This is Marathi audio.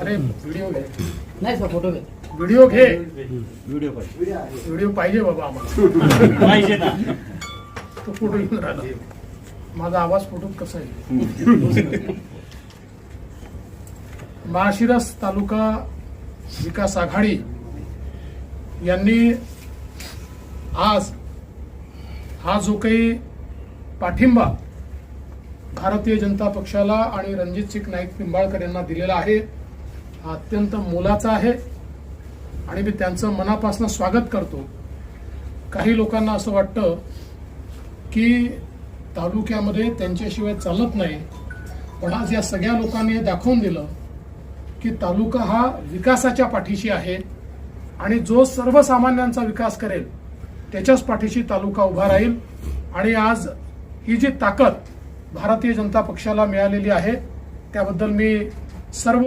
अरे व्हिडिओ घे. नाही सर फोटो घे. व्हिडिओ घे. व्हिडिओ पाहिजे. व्हिडिओ पाहिजे बाबा आम्हाला. पाहिजे ना. तो फोटो घेऊन राहिला. माझा आवाज फोटोत कसा आहे माळशिरस तालुका विकास आघाडी यांनी आज हा जो काही पाठिंबा भारतीय जनता पक्षाला आणि रणजित सिंग नाईक निंबाळकर यांना दिलेला आहे हा अत्यंत मोलाचा आहे. आणि मी त्यांचं मनापासून स्वागत करतो. काही लोकांना असं वाटतं की तालुक्यामध्ये त्यांच्याशिवाय चालत नाही. पण आज या सगळ्या लोकांनी दाखवून दिलं की तालुका हा विकासाच्या पाठीशी आहे. आणि जो सर्वसामान्यांचा विकास करेल त्याच्याच पाठीशी तालुका उभा राहील. आणि आज ही जी ताकद भारतीय जनता पक्षाला मिळालेली आहे त्याबद्दल मी सर्व